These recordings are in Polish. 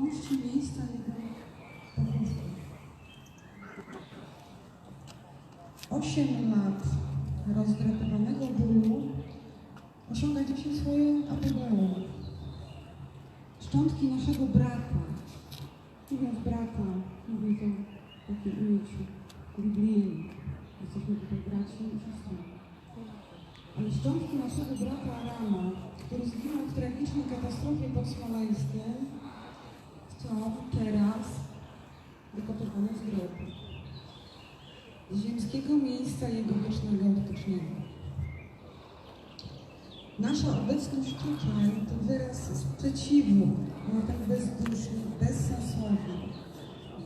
godności miejsca jego pochówku. Osiem lat rozdrapywanego bólu osiąga dzisiaj swoje apogeum. Szczątki naszego brata, mówiąc brata, mówię to w takim ujęciu biblijnym. Jesteśmy tutaj braci i siostry. Ale szczątki naszego brata Arama, który zginął w tragicznej katastrofie pod Smoleńskiem, są teraz wykopywane z grobu. Z ziemskiego miejsca jego wiecznego odpocznienia. Nasza obecność tutaj to wyraz sprzeciwu na ten bezduszny, bezsensowny,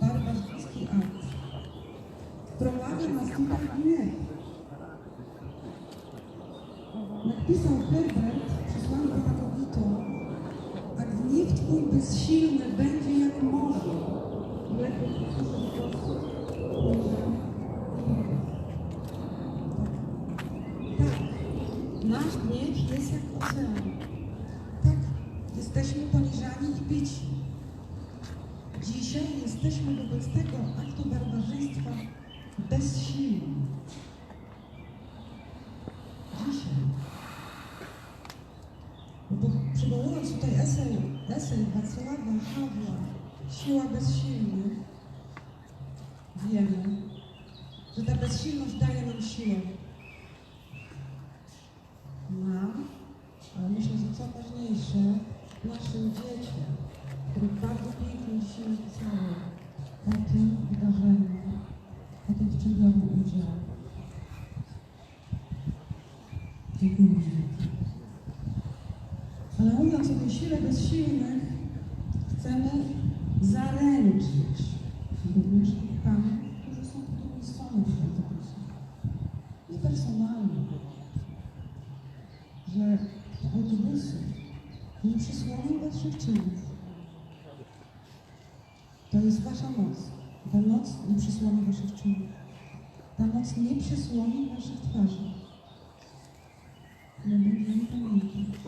barbarzyński akt. Wprowadza nas tutaj gniew. Jak pisał Herbert, przesłany pana Kogito, a gniew twój bezsilny będzie jak morze. Lepiej powtórzę po prostu. Tak, nasz gniew jest jak ocean. Tak, jesteśmy poniżani i bici. Dzisiaj jesteśmy wobec tego aktu barbarzyństwa bezsilni. Dzisiaj. Bo przywołując tutaj esej, esej Wacława Havla Siła bezsilnych, wiemy, że ta bezsilność daje nam siłę. Nam, ale myślę, że co ważniejsze, naszym dzieciom, które bardzo pięknie dzisiaj napisały o tym wydarzeniu, o tym, w czym biorą udział. Dziękuję. Ale mówiąc o tej sile bezsilnych, chcemy zaręczyć również tych panów, którzy są po drugiej stronie światopoglądu. Nie personalnie, że te autobusy nie przysłonią waszych czynów. To jest wasza moc. Noc nie przysłoni waszych czynów. Ta noc nie przysłoni waszych twarzy. My będziemy pamiętać.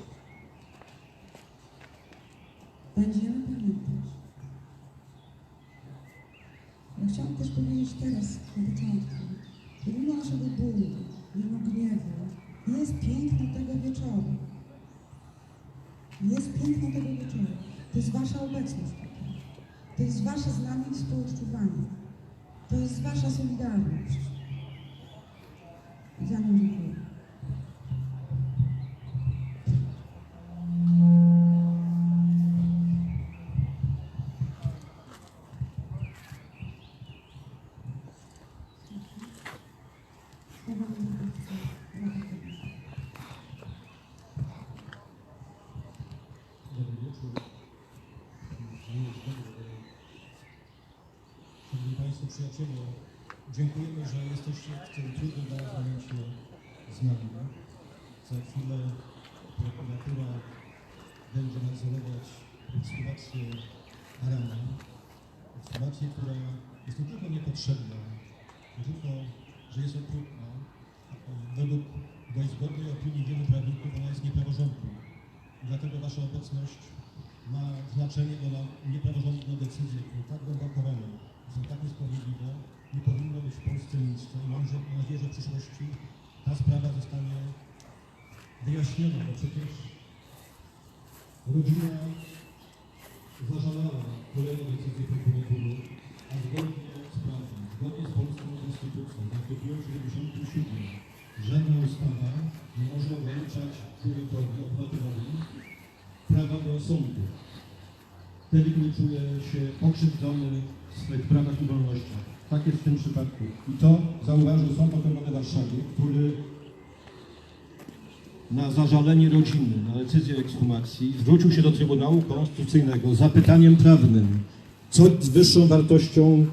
Będziemy pamiętać. Ja chciałam też powiedzieć teraz, na początku, mimo naszego bólu, mimo gniewu, jest piękno tego wieczoru. Jest piękno tego wieczoru. To jest Wasza obecność tutaj. To jest Wasze z nami współodczuwanie. To jest Wasza solidarność. I ekshumację Arana. Ekshumację, która jest nie tylko niepotrzebna, nie tylko, że jest okrutna, według zgodnej opinii wielu prawników ona jest niepraworządna. Dlatego Wasza obecność ma znaczenie, bo na niepraworządne decyzje, które tak głębokowane, są tak niesprawiedliwe, nie powinno być w Polsce miejsca i mam nadzieję, że w przyszłości ta sprawa zostanie wyjaśniona, bo przecież rodzina zażalała kolejną decyzję prokuratury, a zgodnie z prawem, zgodnie z polską konstytucją, artykułem 77, żadna ustawa nie może ograniczać człowiekowi, obywatelowi prawa do sądu. Wtedy, kiedy czuje się pokrzywdzony w swych prawach i wolnościach. Tak jest w tym przypadku. I to zauważył Sąd Okręgowy w Warszawie, który na zażalenie rodziny, na decyzję ekshumacji zwrócił się do Trybunału Konstytucyjnego z zapytaniem prawnym, co jest wyższą wartością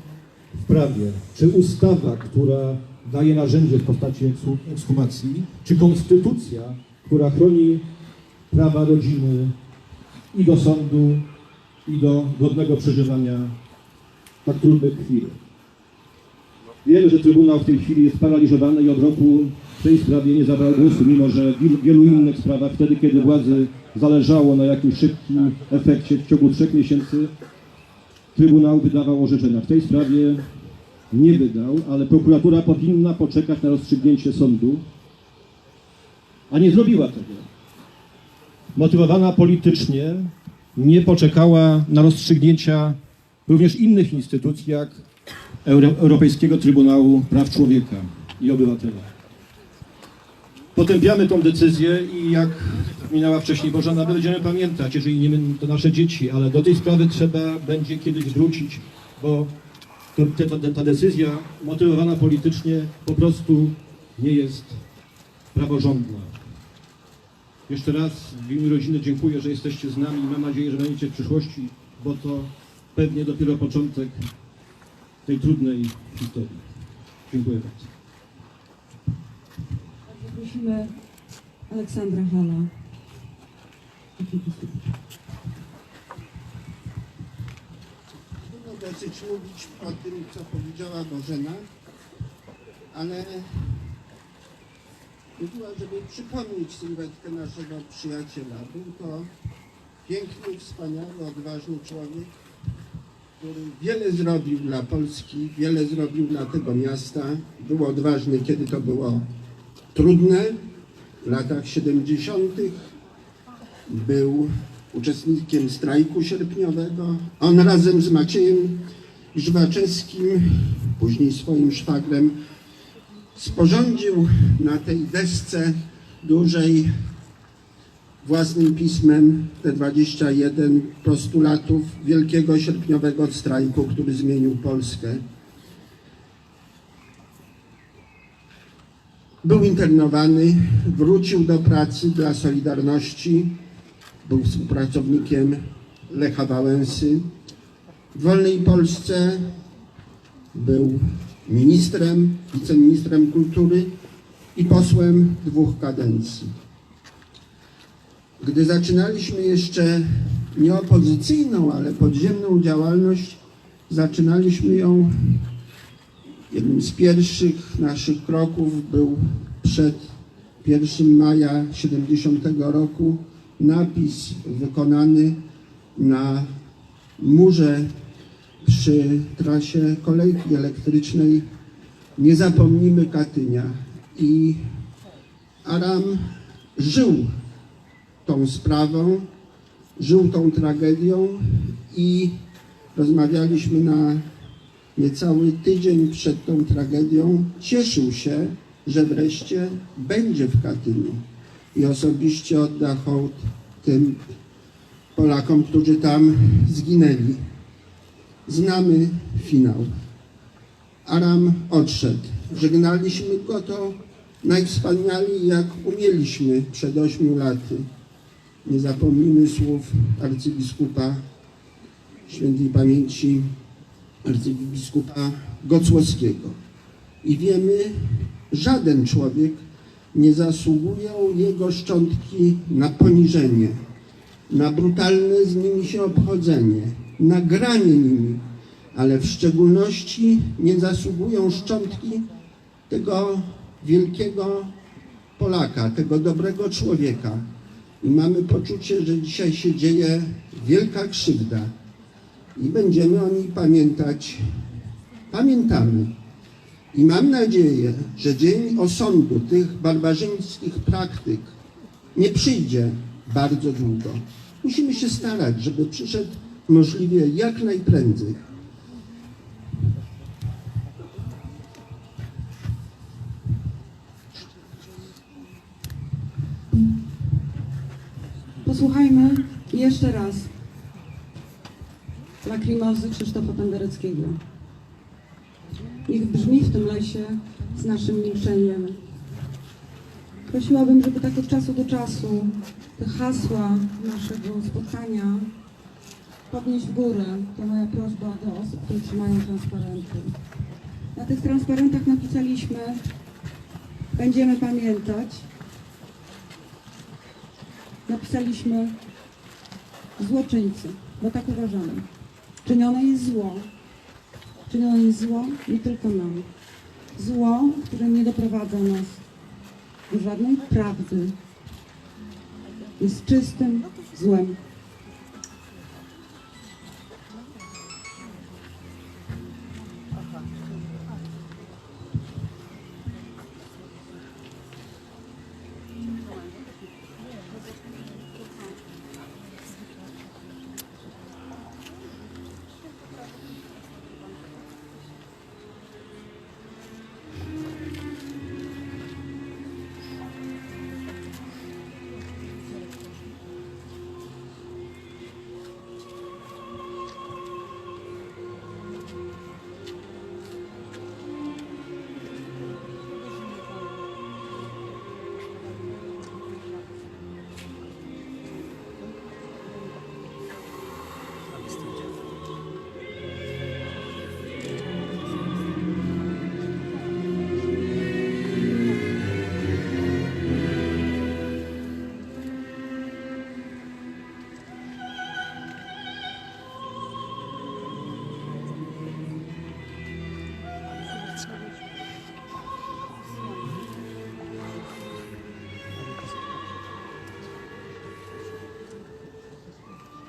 w prawie? Czy ustawa, która daje narzędzie w postaci ekshumacji, czy konstytucja, która chroni prawa rodziny i do sądu, i do godnego przeżywania tak trudnych chwil? Wiemy, że Trybunał w tej chwili jest paraliżowany i od roku w tej sprawie nie zabrał głosu, mimo że w wielu innych sprawach, wtedy kiedy władzy zależało na jakimś szybkim efekcie w ciągu trzech miesięcy, Trybunał wydawał orzeczenia. W tej sprawie nie wydał, ale prokuratura powinna poczekać na rozstrzygnięcie sądu, a nie zrobiła tego. Motywowana politycznie nie poczekała na rozstrzygnięcia również innych instytucji, jak Euro- Europejskiego Trybunału Praw Człowieka i Obywatela. Potępiamy tą decyzję i jak wspominała wcześniej Bożena, będziemy pamiętać, jeżeli nie my, to nasze dzieci, ale do tej sprawy trzeba będzie kiedyś wrócić, bo to, ta, ta decyzja motywowana politycznie po prostu nie jest praworządna. Jeszcze raz w imieniu rodziny dziękuję, że jesteście z nami i mam nadzieję, że będziecie w przyszłości, bo to pewnie dopiero początek tej trudnej historii. Dziękuję bardzo. Bardzo prosimy Aleksandra Hala. Trudno dosyć mówić o tym, co powiedziała Bożena, ale mówiła, żeby przypomnieć sylwetkę naszego przyjaciela. Był to piękny, wspaniały, odważny człowiek, który wiele zrobił dla Polski, wiele zrobił dla tego miasta. Był odważny, kiedy to było trudne, w latach 70 był uczestnikiem strajku sierpniowego. On razem z Maciejem Żwaczewskim, później swoim szwagrem, sporządził na tej desce dużej własnym pismem te 21 postulatów wielkiego sierpniowego strajku, który zmienił Polskę. Był internowany, wrócił do pracy dla Solidarności, był współpracownikiem Lecha Wałęsy. W wolnej Polsce był ministrem, wiceministrem kultury i posłem dwóch kadencji. Gdy zaczynaliśmy jeszcze nie opozycyjną, ale podziemną działalność, zaczynaliśmy ją Jednym z pierwszych naszych kroków był przed 1 maja 70 roku napis wykonany na murze przy trasie kolejki elektrycznej Nie zapomnimy Katynia. I Aram żył tą sprawą, żył tą tragedią i rozmawialiśmy na niecały tydzień przed tą tragedią cieszył się, że wreszcie będzie w Katyniu i osobiście odda hołd tym Polakom, którzy tam zginęli. Znamy finał. Aram odszedł. Żegnaliśmy go to najwspanialej jak umieliśmy przed ośmiu laty. Nie zapomnimy słów arcybiskupa świętej pamięci arcybiskupa Gocłowskiego. I wiemy, żaden człowiek nie zasługuje jego szczątki na poniżenie, na brutalne z nimi się obchodzenie, na granie nimi, ale w szczególności nie zasługują szczątki tego wielkiego Polaka, tego dobrego człowieka. I mamy poczucie, że dzisiaj się dzieje wielka krzywda i będziemy o niej pamiętać. Pamiętamy. I mam nadzieję, że dzień osądu tych barbarzyńskich praktyk nie przyjdzie bardzo długo. Musimy się starać, żeby przyszedł możliwie jak najprędzej. Jeszcze raz lakrimozy Krzysztofa Pendereckiego. Niech brzmi w tym lesie z naszym milczeniem. Prosiłabym, żeby tak od czasu do czasu te hasła naszego spotkania podnieść w górę. To moja prośba do osób, które trzymają transparenty. Na tych transparentach napisaliśmy Będziemy pamiętać. Napisaliśmy złoczyńcy, bo tak uważamy. Czynione jest zło. Czynione jest zło nie tylko nam. Zło, które nie doprowadza nas do żadnej prawdy. Jest czystym złem.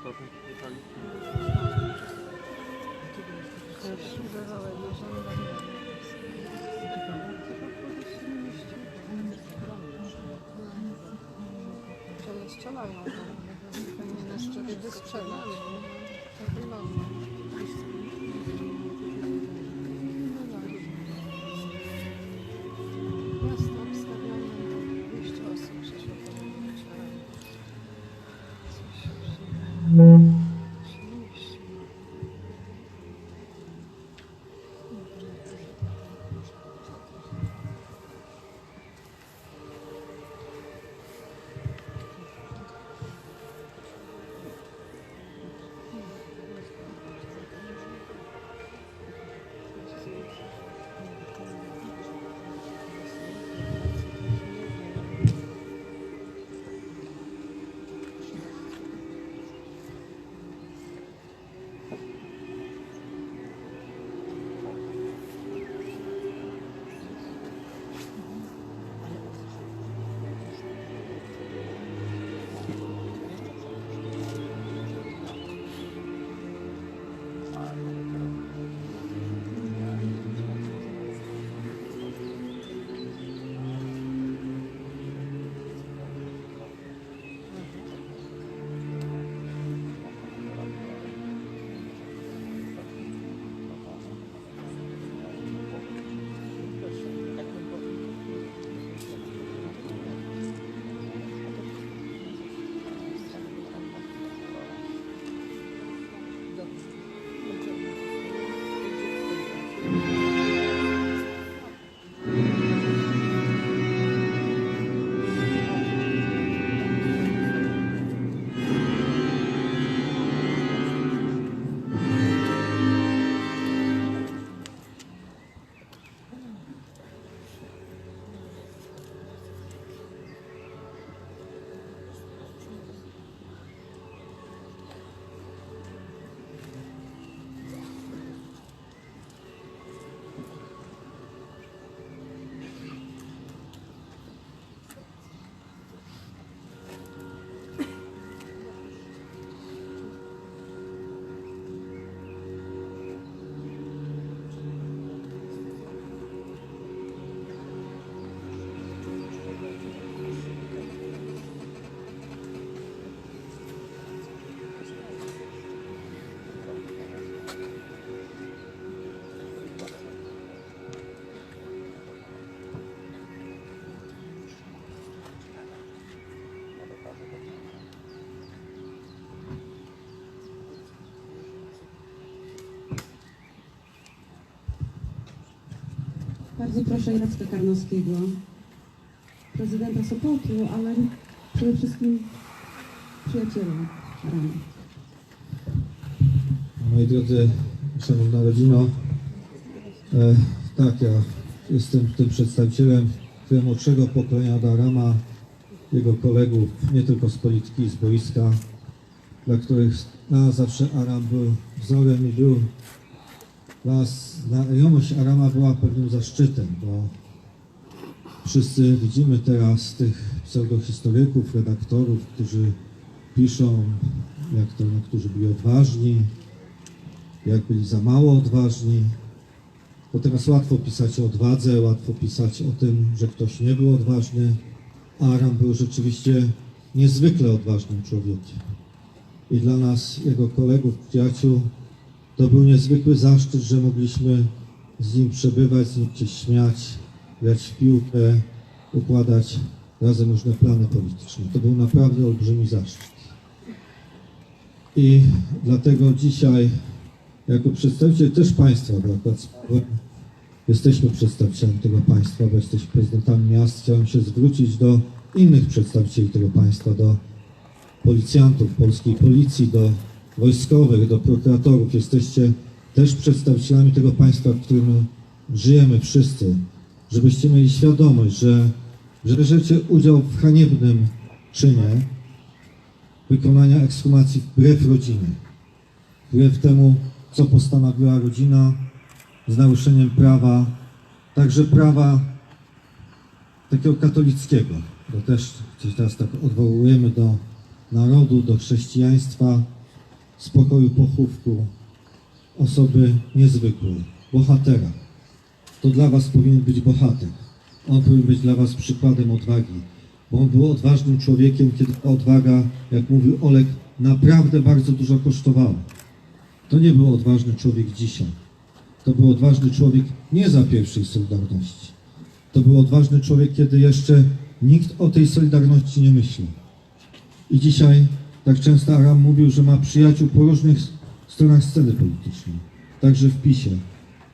ostatnich Ścielają, to nie na szczycie sprzedać. Tak wygląda. Bardzo proszę Jacka Karnowskiego, prezydenta Sopotu, ale przede wszystkim przyjaciela Ramy. Moi drodzy, szanowna rodzino, e, tak, ja jestem tym przedstawicielem tego młodszego pokolenia Darama, jego kolegów, nie tylko z polityki, z boiska, dla których nas zawsze Aram był wzorem i był nas, znajomość Arama była pewnym zaszczytem, bo wszyscy widzimy teraz tych pseudohistoryków, redaktorów, którzy piszą, jak to niektórzy byli odważni, jak byli za mało odważni. Bo teraz łatwo pisać o odwadze, łatwo pisać o tym, że ktoś nie był odważny. a Aram był rzeczywiście niezwykle odważnym człowiekiem. I dla nas, jego kolegów, przyjaciół, to był niezwykły zaszczyt, że mogliśmy z nim przebywać, z nim się śmiać, grać w piłkę, układać razem różne plany polityczne. To był naprawdę olbrzymi zaszczyt. I dlatego dzisiaj, jako przedstawiciel też państwa, bo jesteśmy przedstawicielem tego państwa, bo jesteśmy prezydentami miast, chciałem się zwrócić do innych przedstawicieli tego państwa, do policjantów, polskiej policji, do wojskowych, do prokuratorów. Jesteście też przedstawicielami tego państwa, w którym żyjemy wszyscy, żebyście mieli świadomość, że, że bierzecie udział w haniebnym czynie wykonania ekshumacji wbrew rodzinie, wbrew temu, co postanowiła rodzina z naruszeniem prawa, także prawa takiego katolickiego, bo też się teraz tak odwołujemy do narodu, do chrześcijaństwa, spokoju pochówku osoby niezwykłej, bohatera. To dla Was powinien być bohater. On powinien być dla Was przykładem odwagi. bo on był odważnym człowiekiem, kiedy odwaga, jak mówił Olek, naprawdę bardzo dużo kosztowała. To nie był odważny człowiek dzisiaj. To był odważny człowiek nie za pierwszej Solidarności. To był odważny człowiek, kiedy jeszcze nikt o tej Solidarności nie myślał. I dzisiaj tak często Aram mówił, że ma przyjaciół po różnych stronach sceny politycznej, także w PiSie.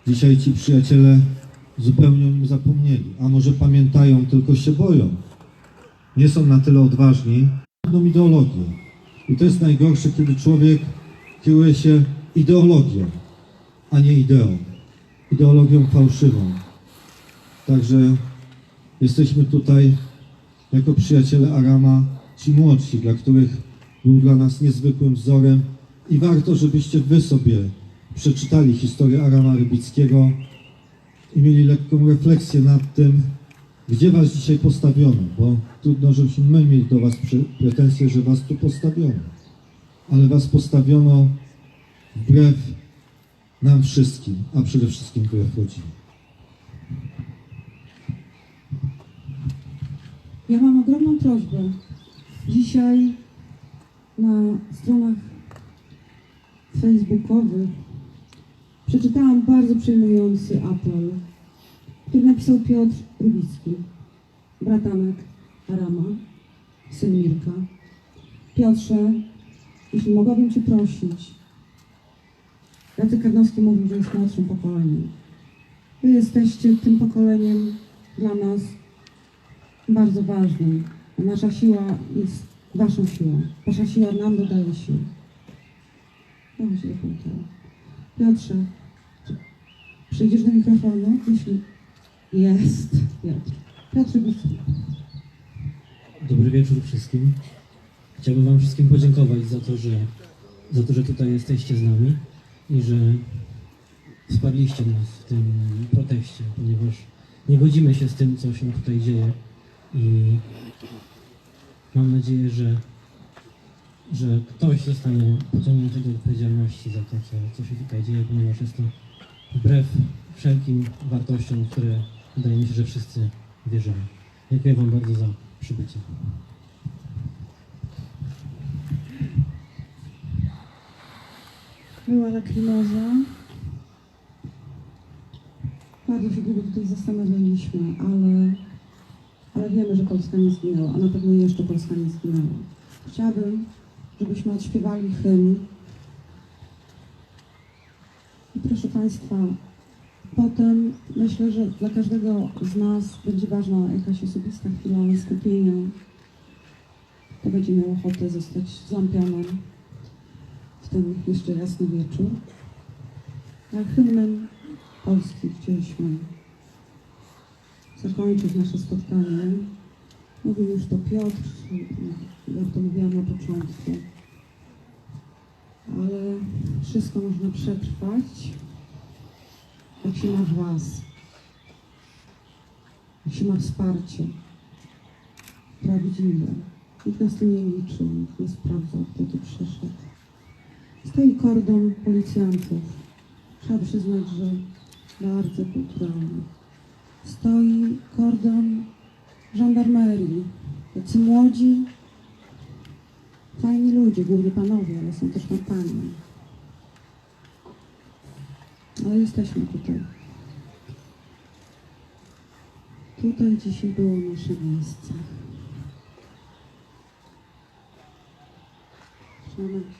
Dzisiaj ci przyjaciele zupełnie o nim zapomnieli, a może pamiętają, tylko się boją. Nie są na tyle odważni, jedną ideologię. I to jest najgorsze, kiedy człowiek kieruje się ideologią, a nie ideą. Ideologią fałszywą. Także jesteśmy tutaj jako przyjaciele Arama, ci młodsi, dla których był dla nas niezwykłym wzorem i warto, żebyście wy sobie przeczytali historię Arama Rybickiego i mieli lekką refleksję nad tym, gdzie was dzisiaj postawiono, bo trudno, żebyśmy my mieli do was pre- pretensje, że was tu postawiono. Ale was postawiono wbrew nam wszystkim, a przede wszystkim wbrew rodzinie. Ja mam ogromną prośbę. Dzisiaj na stronach facebookowych przeczytałam bardzo przejmujący apel, który napisał Piotr Rybicki, bratanek Arama, syn Mirka. Piotrze, jeśli mogłabym Cię prosić, Jacek Karnowski mówił, że jest młodszym pokoleniem. Wy jesteście tym pokoleniem dla nas bardzo ważnym. Nasza siła jest Waszą siłą. Wasza siła nam dodaje sił. Powiedziałam. Piotrze, przyjdziesz do mikrofonu? Jeśli jest Piotr. Piotr Rybicki. Dobry wieczór wszystkim. Chciałbym Wam wszystkim podziękować za to, że, za to, że tutaj jesteście z nami i że wsparliście nas w tym proteście, ponieważ nie godzimy się z tym, co się tutaj dzieje i mam nadzieję, że, że ktoś zostanie pociągnięty do odpowiedzialności za to, co, co się tutaj dzieje, ponieważ jest to wbrew wszelkim wartościom, które wydaje mi się, że wszyscy wierzymy. Dziękuję Wam bardzo za przybycie. Była lakrymoza. Bardzo się długo tutaj zastanawialiśmy, ale, ale wiemy, że Polska nie zginęła, a na pewno jeszcze Polska nie zginęła. Chciałabym, żebyśmy odśpiewali hymn. I proszę Państwa, potem myślę, że dla każdego z nas będzie ważna jakaś osobista chwila skupienia. Kto będzie miał ochotę zostać z lampionem w ten jeszcze jasny wieczór. A hymnem Polski chcieliśmy zakończyć nasze spotkanie. Mówił już to Piotr, jak to mówiłam na początku. Ale wszystko można przetrwać, jak się ma was, jak się ma wsparcie prawdziwe. Nikt nas tu nie liczył, nikt nie sprawdzał, kto tu przyszedł. Stoi kordon policjantów. Trzeba przyznać, że bardzo kulturalny. Stoi kordon żandarmerii. Tacy młodzi, fajni ludzie, głównie panowie, ale są też tam panie. Ale jesteśmy tutaj. Tutaj dzisiaj było nasze miejsce. Szanowni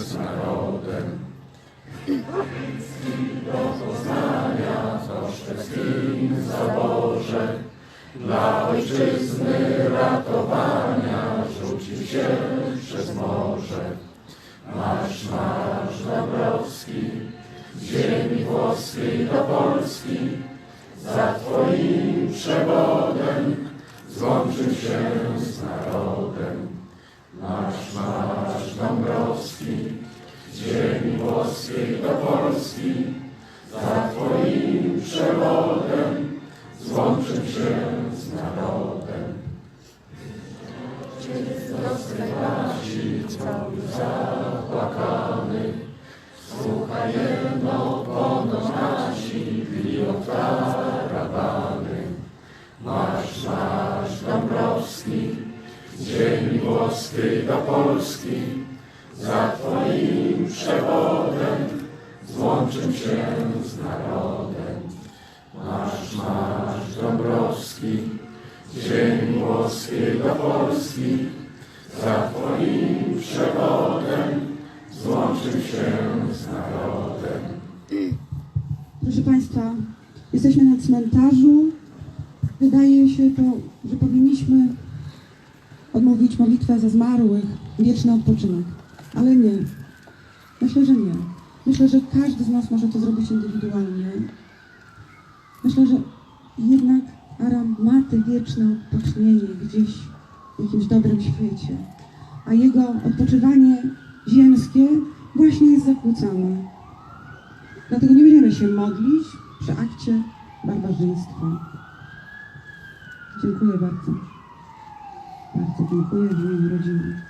z narodem. Do Poznania, do Szczecin, zaborze, dla ojczyzny ratowania rzucił się przez morze. Marsz, marsz Dąbrowski, z ziemi włoskiej do Polski, za Twoim przewodem złączył się z narodem. Marsz, marsz Dąbrowski, z ziemi włoskiej do Polski, za Twoim przewodem złączył się z narodem. Rozpędzi cały zapłakany, włoskiej do Polski, za Twoim przewodem złączył się z narodem. Marsz, marsz Dąbrowski, ziemi włoskiej do Polski, za Twoim przewodem złączył się z narodem. Proszę Państwa, jesteśmy na cmentarzu. Wydaje się to, że powinniśmy odmówić modlitwę za zmarłych, wieczny odpoczynek. Ale nie. Myślę, że nie. Myślę, że każdy z nas może to zrobić indywidualnie. Myślę, że jednak Aram ma te wieczne odpocznienie gdzieś w jakimś dobrym świecie. A jego odpoczywanie ziemskie właśnie jest zakłócane. Dlatego nie będziemy się modlić przy akcie barbarzyństwa. Dziękuję bardzo. 아, 드디어 꿈을 이루어지네.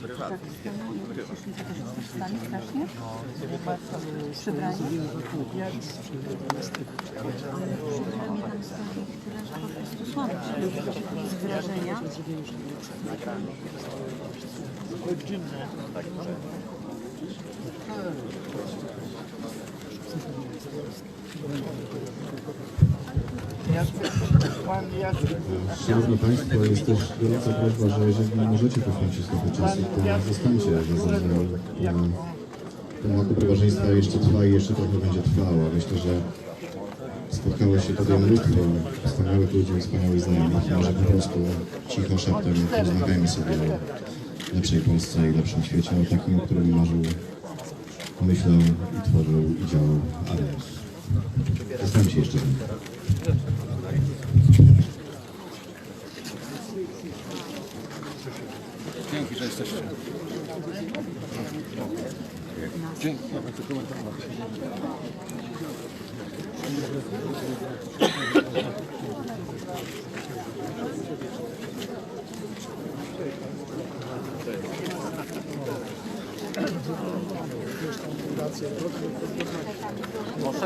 Bardzo dziękuję w imieniu rodziny. Szanowni Państwo, jest też gorąca prośba, że jeżeli nie możecie poświęcić trochę czasu, to zostańcie mną. Temat prowadzeństwa jeszcze trwa i jeszcze trochę będzie trwało. Myślę, że spotkało się tutaj mnóstwo wspaniałych ludzi, wspaniałych znajomych. Może po prostu cicho szeptem porozmawiajmy sobie o lepszej Polsce i lepszym świecie, o takim, o którym marzył, myślał i tworzył i działał Postaram się jeszcze. Dzięki, że jesteście. Dzięki.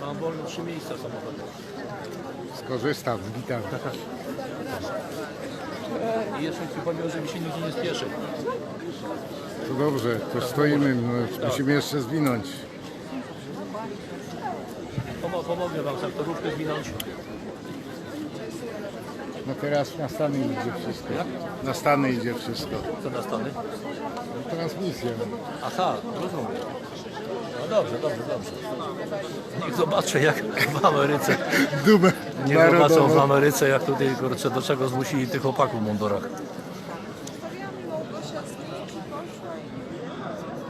Mam wolne trzy miejsca samochodu. Skorzystam, witam. I jeszcze ci powiem, że mi się nigdzie nie spieszy. To dobrze, to stoimy, no, musimy jeszcze zwinąć. Pomo- pomogę wam sektorówkę zwinąć. No teraz na Stany idzie wszystko. Na Stany idzie wszystko. Co na Stany? Transmisja. Aha, rozumiem. Dobrze, dobrze, dobrze. Niech zobaczę jak w Ameryce. Dumę Niech zobaczą w. Ameryce jak tutaj kurczę, do czego zmusili tych chłopaków w mundurach.